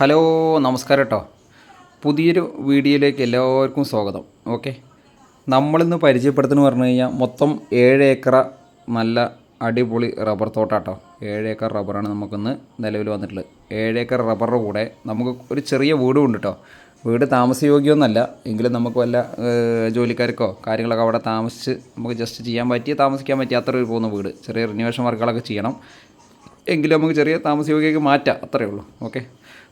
Hello നമസ്കാരം കേട്ടോ പുതിയൊരു വീഡിയോയിലേക്ക് എല്ലാവർക്കും സ്വാഗതം. ഓക്കെ. നമ്മളിന്ന് പരിചയപ്പെടുത്തുന്നു പറഞ്ഞു കഴിഞ്ഞാൽ മൊത്തം ഏഴ് ഏക്കർ നല്ല അടിപൊളി റബ്ബർ തോട്ടാട്ടോ. ഏഴ് ഏക്കർ റബ്ബറാണ് നമുക്കിന്ന് നിലവിൽ വന്നിട്ടുള്ളത്. ഏഴ് ഏക്കർ റബ്ബറുടെ കൂടെ നമുക്ക് ഒരു ചെറിയ വീടും ഉണ്ട് കേട്ടോ വീട് താമസയോഗ്യമൊന്നുമല്ല. എങ്കിലും നമുക്ക് വല്ല ജോലിക്കാർക്കോ കാര്യങ്ങളൊക്കെ അവിടെ താമസിച്ച് നമുക്ക് ജസ്റ്റ് ചെയ്യാൻ പറ്റിയ താമസിക്കാൻ പറ്റിയ അത്ര പോകുന്ന വീട്. ചെറിയ റിനോവേഷൻ വർക്കുകളൊക്കെ ചെയ്യണം. എങ്കിലും നമുക്ക് ചെറിയ താമസയോഗ്യക്ക് മാറ്റാം അത്രയേ ഉള്ളൂ. ഓക്കെ?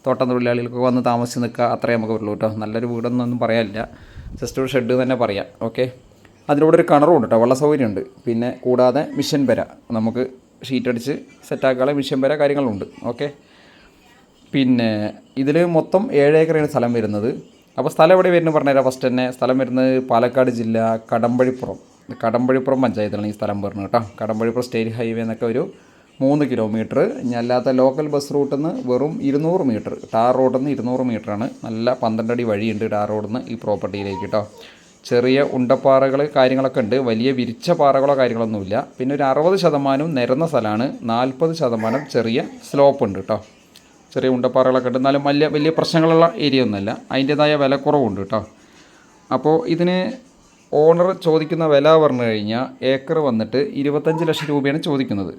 തോട്ടം തൊഴിലാളികൾക്ക് വന്ന് താമസിച്ച് നിൽക്കുക അത്രേ നമുക്ക് ഉള്ളൂ കേട്ടോ. നല്ലൊരു വീടൊന്നൊന്നും പറയാനില്ല. ജസ്റ്റ് ഒരു ഷെഡ് തന്നെ പറയാം ഓക്കെ? അതിലൂടെ ഒരു കിണറും ഉണ്ട് കേട്ടോ വെള്ള സൗകര്യമുണ്ട് പിന്നെ കൂടാതെ മിഷൻ പെര. നമുക്ക് ഷീറ്റടിച്ച് സെറ്റാക്കാനുള്ള മിഷൻ പെര കാര്യങ്ങളുണ്ട് ഓക്കെ? പിന്നെ ഇതിൽ മൊത്തം ഏഴ് ഏക്കറാണ് സ്ഥലം വരുന്നത്. അപ്പോൾ സ്ഥലം എവിടെ വരുന്നത് പറഞ്ഞുതരാം ഫസ്റ്റ് തന്നെ. സ്ഥലം വരുന്നത് പാലക്കാട് ജില്ല കടമ്പഴിപ്പുറം. കടമ്പഴിപ്പുറം പഞ്ചായത്തിലാണ് ഈ സ്ഥലം വരുന്നത് കേട്ടോ. കടമ്പഴിപ്പുറം സ്റ്റേറ്റ് ഹൈവേ എന്നൊക്കെ ഒരു മൂന്ന് കിലോമീറ്റർ അല്ലാത്ത ലോക്കൽ ബസ് റൂട്ടിൽ നിന്ന് വെറും ഇരുന്നൂറ് മീറ്റർ ടാർ റോഡിൽ നിന്ന് ഇരുന്നൂറ് ആണ്. നല്ല പന്ത്രണ്ടടി വഴിയുണ്ട് ടാർ റോഡിൽ നിന്ന് ഈ പ്രോപ്പർട്ടിയിലേക്ക് കേട്ടോ ചെറിയ ഉണ്ടപ്പാറകൾ കാര്യങ്ങളൊക്കെ ഉണ്ട്. വലിയ വിരിച്ച പാറകളോ കാര്യങ്ങളൊന്നുമില്ല പിന്നെ ഒരു അറുപത് ശതമാനവും നിരന്ന സ്ഥലമാണ് നാൽപ്പത് ശതമാനം ചെറിയ സ്ലോപ്പ് ഉണ്ട് കേട്ടോ ചെറിയ ഉണ്ടപ്പാറകളൊക്കെ ഉണ്ട്. എന്നാലും വലിയ വലിയ പ്രശ്നങ്ങളുള്ള ഏരിയ ഒന്നുമല്ല. അതിന്റേതായ വിലക്കുറവുണ്ട് കേട്ടോ അപ്പോൾ ഇതിന് ഓണർ ചോദിക്കുന്ന വില പറഞ്ഞു കഴിഞ്ഞാൽ ഏക്കർ വന്നിട്ട് ഇരുപത്തഞ്ച് ലക്ഷം രൂപയാണ് ചോദിക്കുന്നത്.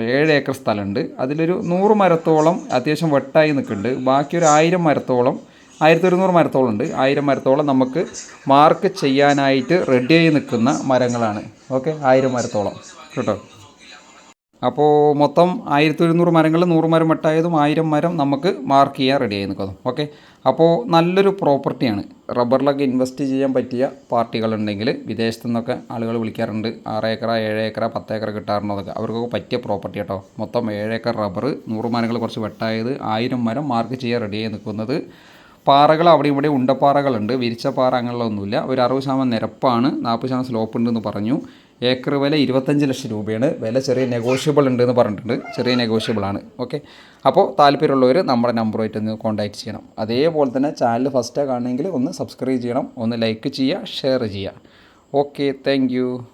ഏഴ് ഏക്കർ സ്ഥലമുണ്ട്. അതിലൊരു നൂറ് മരത്തോളം അത്യാവശ്യം വെട്ടായി നിൽക്കുന്നുണ്ട്. ബാക്കി ഒരു ആയിരം മരത്തോളം ആയിരത്തി ഒരുന്നൂറ് മരത്തോളം ഉണ്ട്. ആയിരം മരത്തോളം നമുക്ക് മാർക്ക് ചെയ്യാനായിട്ട് റെഡിയായി നിൽക്കുന്ന മരങ്ങളാണ്. ഓക്കെ ആയിരം മരത്തോളം. കേട്ടോ? അപ്പോൾ മൊത്തം ആയിരത്തി ഒരുന്നൂറ് മരങ്ങൾ നൂറ് മരം വെട്ടായതും ആയിരം മരം നമുക്ക് മാർക്ക് ചെയ്യാൻ റെഡിയായി നിൽക്കുന്നു ഓക്കെ അപ്പോൾ നല്ലൊരു പ്രോപ്പർട്ടിയാണ് റബ്ബറിലൊക്കെ ഇൻവെസ്റ്റ് ചെയ്യാൻ പറ്റിയ പാർട്ടികളുണ്ടെങ്കിൽ വിദേശത്തു നിന്നൊക്കെ ആളുകൾ വിളിക്കാറുണ്ട്. ആറ് ഏക്കറ ഏഴ് ഏക്കറ പത്ത് ഏക്കർ കിട്ടാറുണ്ടോ അതൊക്കെ അവർക്കൊക്കെ പറ്റിയ പ്രോപ്പർട്ടി കേട്ടോ. മൊത്തം ഏഴ് ഏക്കർ റബ്ബർ നൂറ് മരങ്ങൾ കുറച്ച് വെട്ടായത് ആയിരം മരം മാർക്ക് ചെയ്യാൻ റെഡിയായി നിൽക്കുന്നത്. പാറകൾ അവിടെ ഇവിടെ ഉണ്ടപ്പാറകളുണ്ട്. വിരിച്ച പാറ അങ്ങനെയുള്ള ഒന്നുമില്ല ഒരു അറുപത് ശതമാനം നിരപ്പാണ്. നാൽപ്പത് ശതമാനം സ്ലോപ്പ് ഉണ്ടെന്ന് പറഞ്ഞു. ഏക്കർ വില ഇരുപത്തഞ്ച് ലക്ഷം രൂപയാണ്. വില ചെറിയ നെഗോഷ്യബിൾ ഉണ്ട് എന്ന് പറഞ്ഞിട്ടുണ്ട്. ചെറിയ നെഗോഷ്യബിൾ ആണ്. ഓക്കെ അപ്പോൾ താല്പര്യമുള്ളവർ നമ്മുടെ നമ്പറുമായിട്ട് ഒന്ന് കോൺടാക്റ്റ് ചെയ്യണം. അതേപോലെ തന്നെ ചാനൽ ഫസ്റ്റാണ് കാണണമെങ്കിൽ ഒന്ന് സബ്സ്ക്രൈബ് ചെയ്യണം. ഒന്ന് ലൈക്ക് ചെയ്യുക ഷെയർ ചെയ്യുക. Okay thank